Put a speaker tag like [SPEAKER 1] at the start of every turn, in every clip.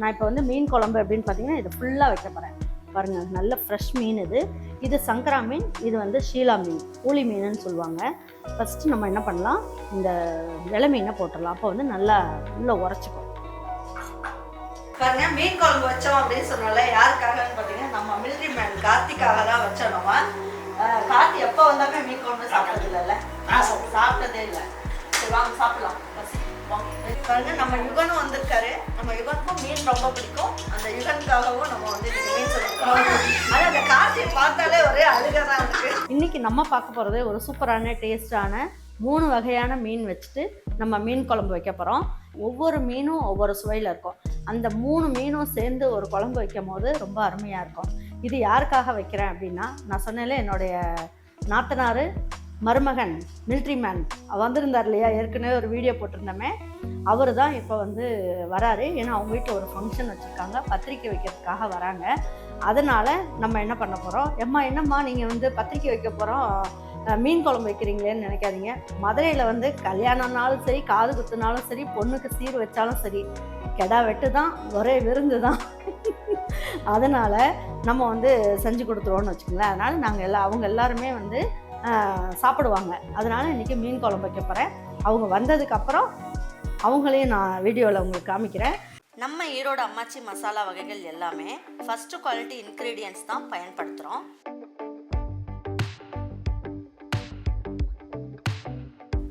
[SPEAKER 1] நான் இப்போ வந்து மீன் குழம்பு அப்படின்னு பார்த்தீங்கன்னா இது ஃபுல்லாக வைக்க போகிறேன் பாருங்கள் நல்ல ஃப்ரெஷ் மீன் இது. இது சங்கரா மீன் இது வந்து ஷீலா மீன் ஊளி மீனுன்னு சொல்லுவாங்க. ஃபஸ்ட்டு நம்ம என்ன பண்ணலாம்? இந்த விலை மீனை போட்டுடலாம். அப்போ வந்து நல்லா உள்ளே உரைச்சிக்கும்.
[SPEAKER 2] பாருங்க மீன் குழம்பு வச்சோம் அப்படின்னு சொன்னோம்ல யாருக்காகன்னு பார்த்தீங்கன்னா நம்ம மிலிட்ரி மேன் கார்த்திக்காக தான் வச்சோம் நம்ம. கார்த்தி எப்போ வந்தாலுமே மீன் குழம்பு சாப்பிட்டது இல்லைல்ல சாப்பிட்டதே இல்லை. சரி வாங்க சாப்பிடலாம். பாருங்க நம்ம யுகனும் வந்திருக்காரு. நம்ம யுகனுக்கும் மீன் ரொம்ப பிடிக்கும். அந்த யுகனுக்காகவும் நம்ம வந்து மீன் சொல்லிருக்கோம் அந்த கார்த்தியை பார்த்தாலே ஒரே அழுகை தான் இருக்கு.
[SPEAKER 1] இன்றைக்கி நம்ம பார்க்க போகிறது ஒரு சூப்பரான டேஸ்டான மூணு வகையான மீன் வச்சுட்டு நம்ம மீன் குழம்பு வைக்க போகிறோம் ஒவ்வொரு மீனும் ஒவ்வொரு சுவையில் இருக்கும். அந்த மூணு மீனும் சேர்ந்து ஒரு குழம்பு வைக்கும் போது ரொம்ப அருமையாக இருக்கும். இது யாருக்காக வைக்கிறேன் அப்படின்னா நான் சொன்னேன்ல என்னுடைய நாத்தனார் மருமகன் மிலிட்ரி மேன் வந்திருந்தார் இல்லையா? ஏற்கனவே ஒரு வீடியோ போட்டிருந்தோமே. அவர் தான் இப்போ வந்து வராரு. ஏன்னா அவங்க வீட்டில் ஒரு ஃபங்க்ஷன் வச்சுருக்காங்க. பத்திரிக்கை வைக்கிறதுக்காக வராங்க. அதனால் நம்ம என்ன பண்ண போகிறோம் எம்மா என்னம்மா நீங்கள் வந்து பத்திரிக்கை வைக்க போகிறோம் மீன் குழம்பு வைக்கிறீங்களேன்னு நினைக்காதீங்க. மதுரையில் வந்து கல்யாணம்னாலும் சரி காது குத்துனாலும் சரி பொண்ணுக்கு சீர் வச்சாலும் சரி கெடா வெட்டு தான் ஒரே விருந்து தான் அதனால் நம்ம வந்து செஞ்சு கொடுத்துருவோன்னு வச்சுக்கோங்களேன். அதனால் நாங்கள் எல்லா அவங்க எல்லாருமே வந்து சாப்பிடுவாங்க. அதனால் இன்றைக்கி மீன் குழம்பு வைக்க போகிறேன் அவங்க வந்ததுக்கப்புறம் அவங்களையும் நான் வீடியோவில் உங்களுக்கு காமிக்கிறேன்.
[SPEAKER 2] நம்ம ஈரோடு அம்மாச்சி மசாலா வகைகள் எல்லாமே ஃபஸ்ட்டு குவாலிட்டி இன்க்ரீடியன்ஸ் தான் பயன்படுத்துகிறோம்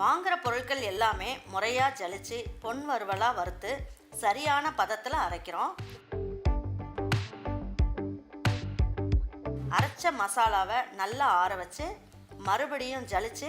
[SPEAKER 2] வாங்குகிற பொருட்கள் எல்லாமே முறையாக ஜலிச்சு பொன் வறுவலாக வறுத்து சரியான பதத்தில் அரைக்கிறோம். அரைச்ச மசாலாவை நல்லா ஆற வச்சு மறுபடியும் ஜலிச்சு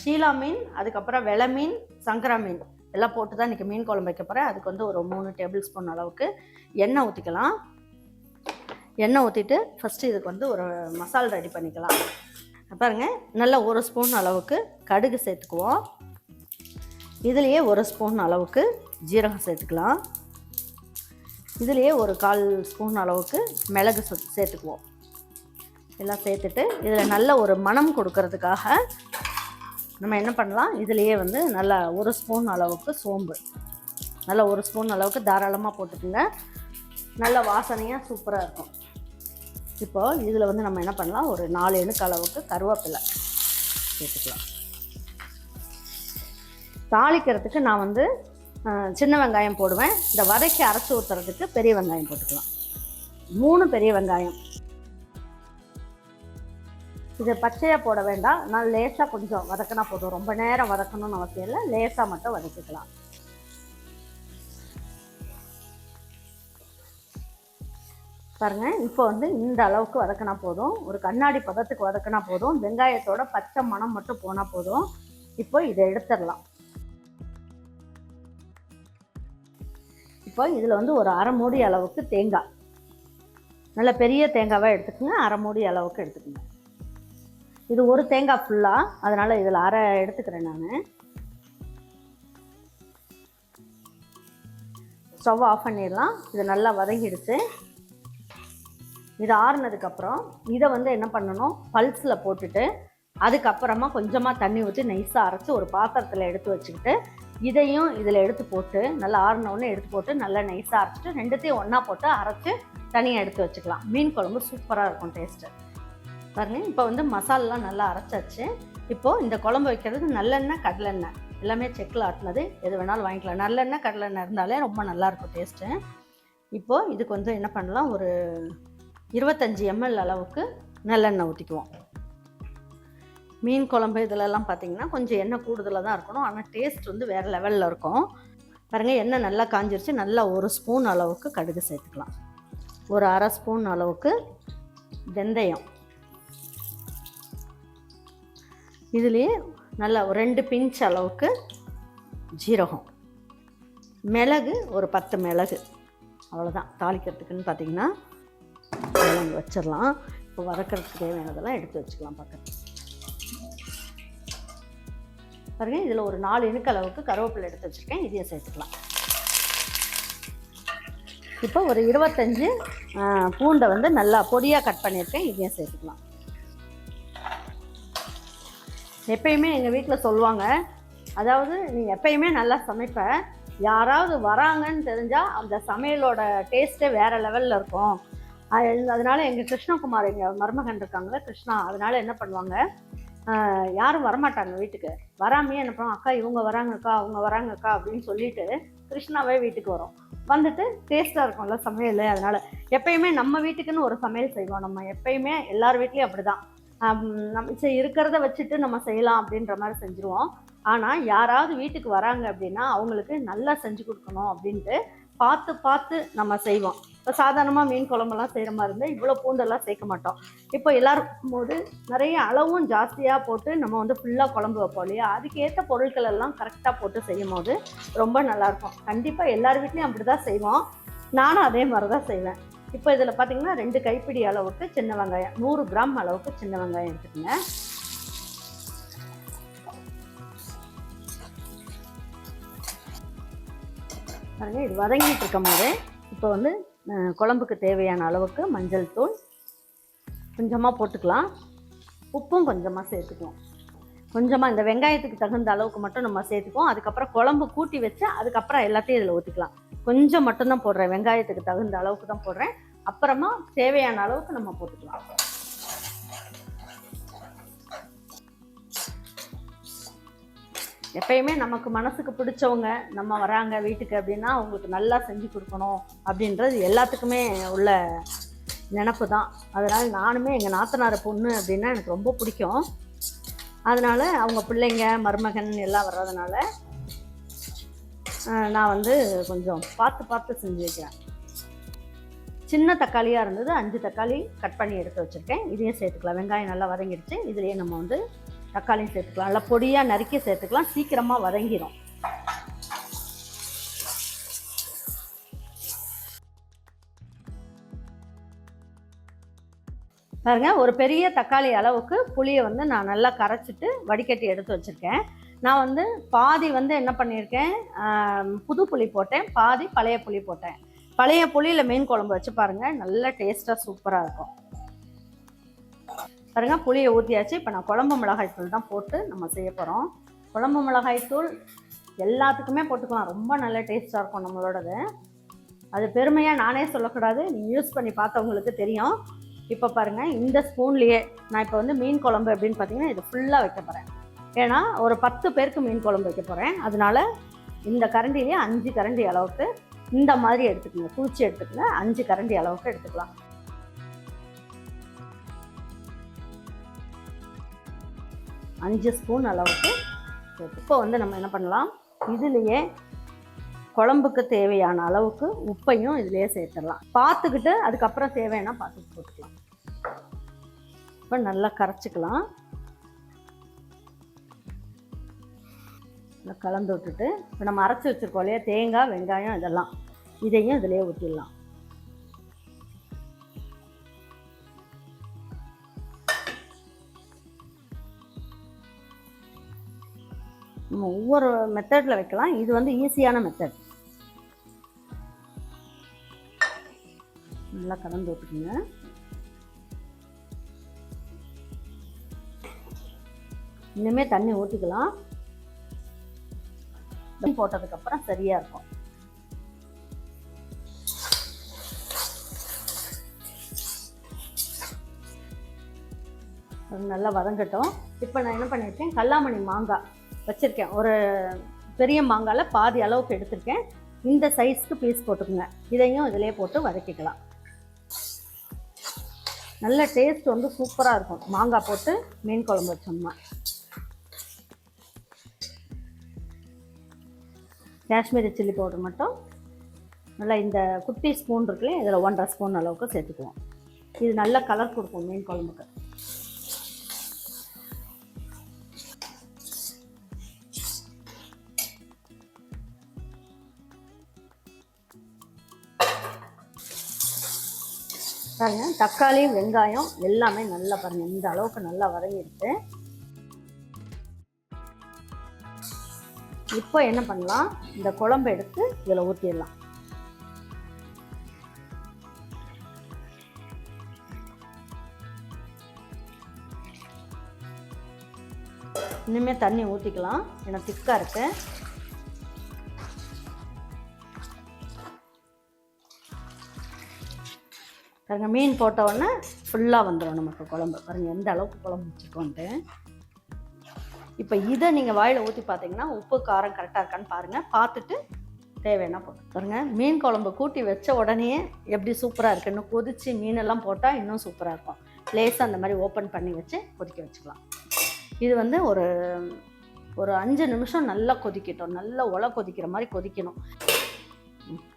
[SPEAKER 1] ஷீலா மீன் அதுக்கப்புறம் வெலை மீன் சங்கரா மீன். எல்லாம் போட்டு தான் இன்றைக்கி மீன் குழம்பு வைக்க போகிறேன் அதுக்கு வந்து ஒரு மூணு டேபிள் ஸ்பூன் அளவுக்கு எண்ணெய் ஊற்றிக்கலாம் எண்ணெய் ஊற்றிட்டு ஃபஸ்ட்டு இதுக்கு வந்து ஒரு மசால் ரெடி பண்ணிக்கலாம். பாருங்கள் நல்லா ஒரு ஸ்பூன் அளவுக்கு கடுகு சேர்த்துக்குவோம். இதுலேயே ஒரு ஸ்பூன் அளவுக்கு ஜீரகம் சேர்த்துக்கலாம். இதுலேயே ஒரு கால் ஸ்பூன் அளவுக்கு மிளகு சேர்த்துக்குவோம். எல்லாம் சேர்த்துட்டு இதில் நல்ல ஒரு மணம் கொடுக்கறதுக்காக நம்ம என்ன பண்ணலாம்? இதுலேயே வந்து நல்லா ஒரு ஸ்பூன் அளவுக்கு சோம்பு. நல்லா ஒரு ஸ்பூன் அளவுக்கு தாராளமாக போட்டுக்கோங்க. நல்ல வாசனையாக சூப்பராக இருக்கும். இப்போ இதில் வந்து நம்ம என்ன பண்ணலாம்? ஒரு நாலு எணுக்கு அளவுக்கு கருவேப்பிலை சேர்த்துக்கலாம். தாளிக்கிறதுக்கு நான் வந்து சின்ன வெங்காயம் போடுவேன். இந்த வதக்கி அரைச்சி ஊற்றுறதுக்கு பெரிய வெங்காயம் போட்டுக்கலாம். மூணு பெரிய வெங்காயம். இது பச்சையாக போட வேண்டாம். நான் லேசாக கொஞ்சம் வதக்கினா போதும். ரொம்ப நேரம் வதக்கணும்னு அவசியம் இல்லை. லேசாக மட்டும் வதக்கிக்கலாம். பாருங்க இப்போ வந்து இந்த அளவுக்கு வதக்கினா போதும். ஒரு கண்ணாடி பதத்துக்கு வதக்கினா போதும். வெங்காயத்தோட பச்சை மணம் மட்டும் போனால் போதும். இப்போ இதை எடுத்துடலாம். இப்போ இதில் வந்து ஒரு அரை மூடி அளவுக்கு தேங்காய். நல்ல பெரிய தேங்காவாக எடுத்துக்கோங்க. அரை மூடி அளவுக்கு எடுத்துக்கோங்க. இது ஒரு தேங்காய் ஃபுல்லாக அதனால் இதில் அரை எடுத்துக்கிறேன் நான். ஸ்டவ் ஆஃப் பண்ணிடலாம். இது நல்லா வதங்கிடுச்சு. இது ஆறுனதுக்கப்புறம் இதை வந்து என்ன பண்ணணும்? பல்ஸில் போட்டுட்டு அதுக்கப்புறமா கொஞ்சமாக தண்ணி ஊற்றி நைஸாக அரைச்சி ஒரு பாத்திரத்தில் எடுத்து வச்சுக்கிட்டு இதையும் இதில் எடுத்து போட்டு நல்லா ஆறுனவுடனே எடுத்து போட்டு நல்லா நைஸாக அரைச்சிட்டு ரெண்டுத்தையும் ஒன்றா போட்டு அரைச்சி தனியாக எடுத்து வச்சுக்கலாம். மீன் குழம்பு சூப்பராக இருக்கும் டேஸ்ட்டு பாருங்கள் இப்போ வந்து மசாலாலாம் நல்லா அரைச்சாச்சு. இப்போது இந்த குழம்பு வைக்கிறதுக்கு நல்லெண்ணெய் கடலெண்ணெய். எல்லாமே செக்கில் ஆட்டினது. எது வேணாலும் வாங்கிக்கலாம். நல்லெண்ணெய் கடலெண்ணெய் இருந்தாலே ரொம்ப நல்லாயிருக்கும் டேஸ்ட்டு இப்போது இதுக்கு வந்து என்ன பண்ணலாம்? ஒரு இருபத்தஞ்சி எம்எல் அளவுக்கு நல்லெண்ணெய் ஊற்றிக்குவோம் மீன் குழம்பு இதிலெல்லாம் பார்த்தீங்கன்னா கொஞ்சம் எண்ணெய் கூடுதலாக தான் இருக்கணும். ஆனால் டேஸ்ட் வந்து வேறு லெவலில் இருக்கும். பாருங்கள் எண்ணெய் நல்லா காஞ்சிருச்சு. நல்லா ஒரு ஸ்பூன் அளவுக்கு கடுகு சேர்த்துக்கலாம். ஒரு அரை ஸ்பூன் அளவுக்கு வெந்தயம். இதுலேயே நல்லா ரெண்டு பிஞ்ச் அளவுக்கு ஜீரகம். மிளகு ஒரு பத்து மிளகு. அவ்வளோதான் தாளிக்கிறதுக்குன்னு பார்த்தீங்கன்னா வச்சிடலாம். இப்போ வதக்கிறதுக்கு தேவையானதெல்லாம் எடுத்து வச்சுக்கலாம் பக்கத்தில். பாருங்க இதில் ஒரு நாலு இணுக்கு அளவுக்கு கருவேப்பிலை எடுத்து வச்சுருக்கேன். இதையும் சேர்த்துக்கலாம். இப்போ ஒரு இருபத்தஞ்சு பூண்டை வந்து நல்லா பொடியாக கட் பண்ணியிருக்கேன். இதையும் சேர்த்துக்கலாம். எப்பயுமே எங்கள் வீட்டில் சொல்லுவாங்க. அதாவது நீ எப்பயுமே நல்லா சமைப்ப. யாராவது வராங்கன்னு தெரிஞ்சால் அந்த சமையலோட டேஸ்ட்டே வேறு லெவலில் இருக்கும். அது- அதனால எங்கள் கிருஷ்ணகுமார் எங்கள் மருமகன் இருக்காங்களே கிருஷ்ணா அதனால என்ன பண்ணுவாங்க? யாரும் வரமாட்டாங்க வீட்டுக்கு. வராமையே என்ன பண்ணுவோம் அக்கா இவங்க வராங்கக்கா அவங்க வராங்கக்கா அப்படின்னு சொல்லிட்டு கிருஷ்ணாவே வீட்டுக்கு வரும். வந்துட்டு டேஸ்ட்டாக இருக்கும்ல சமையல் அதனால். எப்பயுமே நம்ம வீட்டுக்குன்னு ஒரு சமையல் செய்வோம். நம்ம எப்பயுமே எல்லார் வீட்லேயும் அப்படி தான் நம்ம சரி இருக்கிறத வச்சுட்டு நம்ம செய்யலாம் அப்படின்ற மாதிரி செஞ்சுருவோம். ஆனால் யாராவது வீட்டுக்கு வராங்க அப்படின்னா அவங்களுக்கு நல்லா செஞ்சு கொடுக்கணும் அப்படின்ட்டு பார்த்து பார்த்து நம்ம செய்வோம். இப்போ சாதாரணமாக மீன் குழம்பெல்லாம் செய்கிற மாதிரி இருந்தால் இவ்வளோ பூண்டெல்லாம் சேர்க்க மாட்டோம். இப்போ எல்லாருக்கும் போது நிறைய அளவும் ஜாஸ்தியாக போட்டு நம்ம வந்து ஃபுல்லாக குழம்பு வைப்போம் இல்லையா? அதுக்கேற்ற பொருட்கள் எல்லாம் கரெக்டாக போட்டு செய்யும் போது ரொம்ப நல்லாயிருக்கும் கண்டிப்பாக எல்லார் வீட்லேயும் அப்படி தான் செய்வோம். நானும் அதே மாதிரி தான் செய்வேன். இப்போ இதில் பார்த்தீங்கன்னா ரெண்டு கைப்பிடி அளவுக்கு சின்ன வெங்காயம் நூறு கிராம் அளவுக்கு சின்ன வெங்காயம் எடுத்துக்கோங்க. பாருங்க இது வதங்கிட்டு இருக்கும் போது இப்போ வந்து குழம்புக்கு தேவையான அளவுக்கு மஞ்சள் தூள் கொஞ்சமாக போட்டுக்கலாம். உப்பும் கொஞ்சமாக சேர்த்துக்குவோம் கொஞ்சமாக இந்த வெங்காயத்துக்கு தகுந்த அளவுக்கு மட்டும் நம்ம சேர்த்துக்குவோம். அதுக்கப்புறம் குழம்பு கூட்டி வச்சு அதுக்கப்புறம் எல்லாத்தையும் இதில் ஊற்றிக்கலாம் கொஞ்சம் மட்டும்தான் போடுறேன். வெங்காயத்துக்கு தகுந்த அளவுக்கு தான் போடுறேன். அப்புறமா தேவையான அளவுக்கு நம்ம போட்டுக்கலாம். எப்பயுமே நமக்கு மனசுக்கு பிடிச்சவங்க நம்ம வராங்க வீட்டுக்கு அப்படின்னா அவங்களுக்கு நல்லா செஞ்சு கொடுக்கணும் அப்படின்றது எல்லாத்துக்குமே உள்ள நினப்பு தான். அதனால் நானுமே எங்கள் நாத்தனார் பொண்ணு அப்படின்னா எனக்கு ரொம்ப பிடிக்கும். அதனால் அவங்க பிள்ளைங்க மருமகன் எல்லாம் வர்றதுனால நான் வந்து கொஞ்சம் பார்த்து பார்த்து செஞ்சு வைக்கிறேன். சின்ன தக்காளியாக இருந்தது அஞ்சு தக்காளி கட் பண்ணி எடுத்து வச்சுருக்கேன். இதையும் சேர்த்துக்கலாம். வெங்காயம் நல்லா வதங்கிடுச்சு. இதுலேயே நம்ம வந்து தக்காளியும் சேர்த்துக்கலாம். நல்லா பொடியாக நறுக்கி சேர்த்துக்கலாம். சீக்கிரமாக வதங்கிடும் பாருங்க ஒரு பெரிய தக்காளி அளவுக்கு புளியை வந்து நான் நல்லா கரைச்சிட்டு வடிகட்டி எடுத்து வச்சுருக்கேன். நான் வந்து பாதி வந்து என்ன பண்ணியிருக்கேன்? புது புளி போட்டேன். பாதி பழைய புளி போட்டேன். பழைய புளியில் மீன் குழம்பு வச்சு பாருங்கள் நல்ல டேஸ்ட்டாக சூப்பராக இருக்கும். பாருங்கள் புளியை ஊற்றியாச்சு இப்போ நான் குழம்பு மிளகாய் தூள் தான் போட்டு நம்ம செய்ய போகிறோம் குழம்பு மிளகாய் தூள் எல்லாத்துக்குமே போட்டுக்கலாம். ரொம்ப நல்ல டேஸ்ட்டாக இருக்கும் நம்மளோடது. அது பெருமையாக நானே சொல்லக்கூடாது. நீங்கள் யூஸ் பண்ணி பார்த்தவங்களுக்கு தெரியும். இப்போ பாருங்கள் இந்த ஸ்பூன்லேயே நான் இப்போ வந்து மீன் குழம்பு அப்படின்னு பார்த்தீங்கன்னா இது ஃபுல்லாக வைக்க போகிறேன் ஏன்னா ஒரு பத்து பேருக்கு மீன் குழம்பு வைக்க போகிறேன் அதனால இந்த கரண்டிலேயே அஞ்சு கரண்டி அளவுக்கு இந்த மாதிரி எடுத்துக்கோங்க. குளிச்சு எடுத்துக்கோங்க. அஞ்சு கரண்டி அளவுக்கு எடுத்துக்கலாம். அஞ்சு ஸ்பூன் அளவுக்கு இப்போ வந்து நம்ம என்ன பண்ணலாம்? இதுலேயே குழம்புக்கு தேவையான அளவுக்கு உப்பையும் இதுலேயே சேர்த்துடலாம். பார்த்துக்கிட்டு அதுக்கப்புறம் தேவைன்னா பார்த்துட்டு போட்டுக்கலாம். இப்போ நல்லா கரைச்சிக்கலாம். நல்லா கலந்து விட்டுட்டு இப்போ நம்ம அரைச்சி வச்சுருக்கோம் இல்லையா? தேங்காய் வெங்காயம் இதெல்லாம். இதையும் இதிலேயே ஊற்றிடலாம் நம்ம ஒவ்வொரு மெத்தடில் வைக்கலாம். இது வந்து ஈஸியான மெத்தட். நல்லா கலந்து விட்டுக்குங்க. இன்னுமே தண்ணி ஊற்றிக்கலாம் போட்டதுக்கப்புறம் சரியாக இருக்கும். நல்லா வதங்கட்டும். இப்போ நான் என்ன பண்ணியிருக்கேன்? கல்லாமணி மாங்காய் வச்சுருக்கேன். ஒரு பெரிய மாங்காயில் பாதி அளவுக்கு எடுத்திருக்கேன். இந்த சைஸ்க்கு பீஸ் போட்டுக்கோங்க. இதையும் இதிலே போட்டு வதக்கிக்கலாம். நல்ல டேஸ்ட் வந்து சூப்பராக இருக்கும். மாங்காய் போட்டு மீன் குழம்பு வச்சோம்னா. காஷ்மீரி சில்லி பவுடர் மட்டும். நல்லா இந்த குட்டி ஸ்பூன் இருக்குல்ல இதில் ஒன்றரை ஸ்பூன் அளவுக்கு சேர்த்துக்குவோம். இது நல்ல கலர் கொடுக்கும் மீன் குழம்புக்கு. பாருங்க தக்காளி வெங்காயம் எல்லாமே நல்லா பாருங்கள் இந்த அளவுக்கு நல்லா வதங்கிடுச்சு. இப்போ என்ன பண்ணலாம்? இந்த குழம்பு எடுத்து இதில் ஊற்றிடலாம் இனிமேல் தண்ணி ஊற்றிக்கலாம் ஏன்னா திக்காக இருக்கு. பாருங்க மீன் போட்ட உடனே ஃபுல்லாக வந்துடும் நமக்கு குழம்பு. பாருங்க எந்த அளவுக்கு குழம்பு வச்சுருக்கோன்ட்டு. இப்போ இதை நீங்கள் வாயில் ஊற்றி பார்த்தீங்கன்னா உப்பு காரம் கரெக்டாக இருக்கான்னு பாருங்கள் பார்த்துட்டு தேவைன்னா போதும் பாருங்க மீன் குழம்பு கூட்டி வச்ச உடனே எப்படி சூப்பராக இருக்குன்னு கொதிச்சு மீனெல்லாம் போட்டால் இன்னும் சூப்பராக இருக்கும். லேசாக அந்த மாதிரி ஓப்பன் பண்ணி வச்சு கொதிக்க வச்சுக்கலாம். இது வந்து ஒரு ஒரு அஞ்சு நிமிஷம் நல்லா கொதிக்கட்டும். நல்லா ஒலை கொதிக்கிற மாதிரி கொதிக்கணும். பாருங்கள்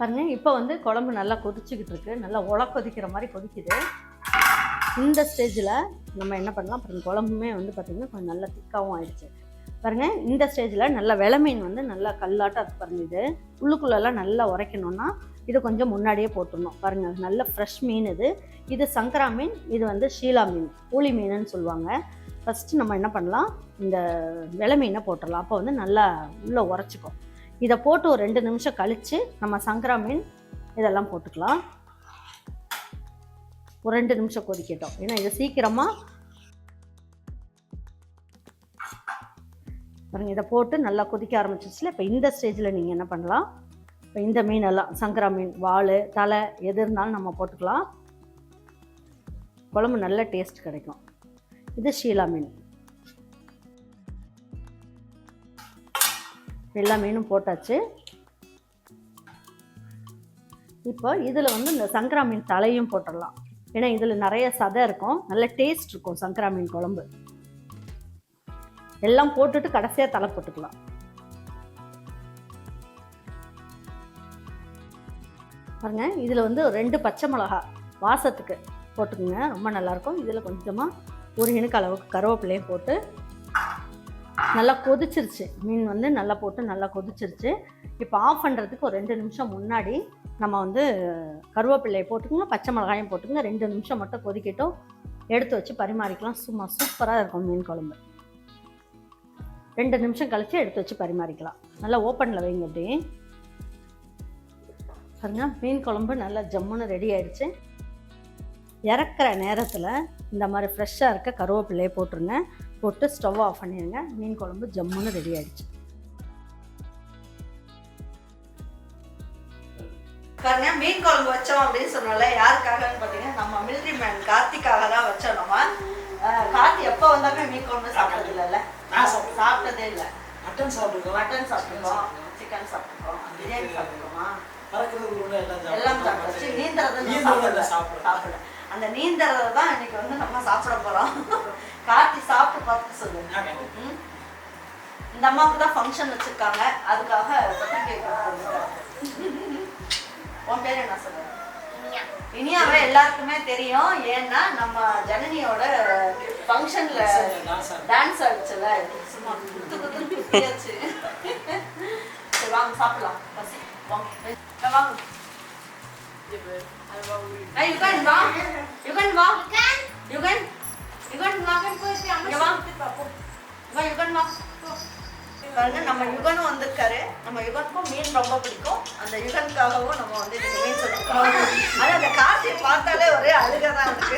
[SPEAKER 1] பாருங்க இப்போ வந்து குழம்பு நல்லா கொதிச்சுக்கிட்டு இருக்கு. நல்லா உல கொதிக்கிற மாதிரி கொதிக்குது. இந்த ஸ்டேஜில் நம்ம என்ன பண்ணலாம்? அப்புறம் குழம்புமே வந்து பார்த்திங்கன்னா கொஞ்சம் நல்லா திக்காகவும் ஆயிடுச்சு. பாருங்கள் இந்த ஸ்டேஜில் நல்லா விளமீன் வந்து நல்லா கல்லாட்டம் அது பாருங்க இது. உள்ளுக்குள்ளெல்லாம் நல்லா உரைக்கணும்னா இது கொஞ்சம் முன்னாடியே போட்டுடணும். பாருங்கள் நல்ல ஃப்ரெஷ் மீன் இது. இது சங்கரா மீன் இது வந்து ஷீலா மீன். ஊளி மீனுன்னு சொல்லுவாங்க. ஃபஸ்ட்டு நம்ம என்ன பண்ணலாம்? இந்த வெலை மீனை போட்டுடலாம். அப்போ வந்து நல்லா உள்ளே உரைச்சிக்கும். இதை போட்டு ஒரு ரெண்டு நிமிஷம் கழித்து நம்ம சங்கரா மீன் இதெல்லாம் போட்டுக்கலாம். ஒரு ரெண்டு நிமிஷம் கொதிக்கட்டும். ஏன்னா இது சீக்கிரமாக பாருங்கள் இதை போட்டு நல்லா கொதிக்க ஆரம்பிச்சிச்சுல இப்போ இந்த ஸ்டேஜில் நீங்கள் என்ன பண்ணலாம்? இப்போ இந்த மீனெல்லாம் சங்கரா மீன் வாள் தலை எது இருந்தாலும் நம்ம போட்டுக்கலாம். குழம்பு நல்ல டேஸ்ட் கிடைக்கும். இது ஷீலா மீன். எல்லா மீனும் போட்டாச்சு. இப்போ இதில் வந்து இந்த சங்கரா மீன் தலையும் போட்டுடலாம். ஏன்னா இதில் நிறைய சதை இருக்கும். நல்ல டேஸ்ட் இருக்கும் சங்கரா மீன் குழம்பு. எல்லாம் போட்டுட்டு கடைசியாக தலை போட்டுக்கலாம். பாருங்க இதில் வந்து ரெண்டு பச்சை மிளகா வாசத்துக்கு போட்டுக்கோங்க. ரொம்ப நல்லாயிருக்கும் இதில் கொஞ்சமாக ஒரு இணுக்கு அளவுக்கு கருவேப்பிலையும் போட்டு நல்லா கொதிச்சிருச்சு. மீன் வந்து நல்லா போட்டு நல்லா கொதிச்சிருச்சு. இப்போ ஆஃப் பண்ணுறதுக்கு ஒரு ரெண்டு நிமிஷம் முன்னாடி நம்ம வந்து கருவேப்பிள்ளையை போட்டுக்கோங்க பச்சை மிளகாயும் போட்டுக்கோங்க ரெண்டு நிமிஷம் மட்டும் கொதிக்கட்டும். எடுத்து வச்சு பரிமாறிக்கலாம். சும்மா சூப்பராக இருக்கும் மீன் குழம்பு. ரெண்டு நிமிஷம் கழித்து எடுத்து வச்சு பரிமாறிக்கலாம். நல்லா ஓப்பனில் வைங்க அப்படி பாருங்க மீன் குழம்பு நல்லா ஜம்முன்னு ரெடி ஆயிடுச்சு. இறக்குற நேரத்தில் இந்த மாதிரி ஃப்ரெஷ்ஷாக இருக்க கருவேப்பிள்ளையை போட்டுருங்க. போட்டு ஸ்டவ் ஆஃப் பண்ணிடுங்க. மீன் குழம்பு ஜம்முன்னு ரெடி ஆயிடுச்சு.
[SPEAKER 2] பாருங்க மீன் குழம்பு வச்சோம் அப்படின்னு சொன்னோம்ல யாருக்காகன்னு பார்த்தீங்கன்னா நம்ம மிலிட்ரி மேன் கார்த்திக்காக தான் வச்சோம் நம்ம. கார்த்தி எப்போ வந்தாலுமே மீன் குழம்பு சாப்பிட்டது இல்லைல்ல. சாப்பிட்டதே இல்லை.
[SPEAKER 3] மட்டன் சாப்பிட்டுருக்கோம்.
[SPEAKER 2] மட்டன் சாப்பிட்டுருக்கோம். சிக்கன் சாப்பிட்டுருக்கோம். பிரியாணி சாப்பிட்டுருக்கோமா?
[SPEAKER 3] எல்லாம்
[SPEAKER 2] சாப்பிடல
[SPEAKER 3] சாப்பிடல.
[SPEAKER 2] சாப்பிடல அந்த நீந்தறத தான் இன்னைக்கு வந்து நம்ம சாப்பிட போறோம். கார்த்தி சாப்பிட்டு பார்த்து சொல்லு.
[SPEAKER 3] நான் கேட்டேன்.
[SPEAKER 2] ம். இந்த அம்மாவுக்கு தான் ஃபங்க்ஷன் வச்சிருக்காங்க. அதுக்காக கொடுத்துருக்காங்க. உன் பேர் என்ன சொல்லுங்க இனியாவை எல்லாருக்குமே தெரியும். ஏன்னா நம்ம ஜனனியோட ஃபங்க்ஷன்ல
[SPEAKER 3] டான்ஸ்
[SPEAKER 2] ஆடிச்சுல. சும்மா குத்து குத்து குத்தியாச்சு. சரி வாங்க சாப்பிடலாம். பசி. வாங்க. வாங்க. ஏய், யுகன் வா. யுகன் வா. யுகன். யுகன். வா இங்க வா. வா யுகன் வா. பாருங்க நம்ம யுகனும் வந்திருக்காரு. நம்ம யுகனுக்கும் மீன் ரொம்ப பிடிக்கும். அந்த யுகனுக்காகவும் நம்ம வந்து மீன் செஞ்சுக்கிறோம் ஆனா அந்த கார்த்தியை பார்த்தாலே ஒரே அழுகதான் இருக்கு.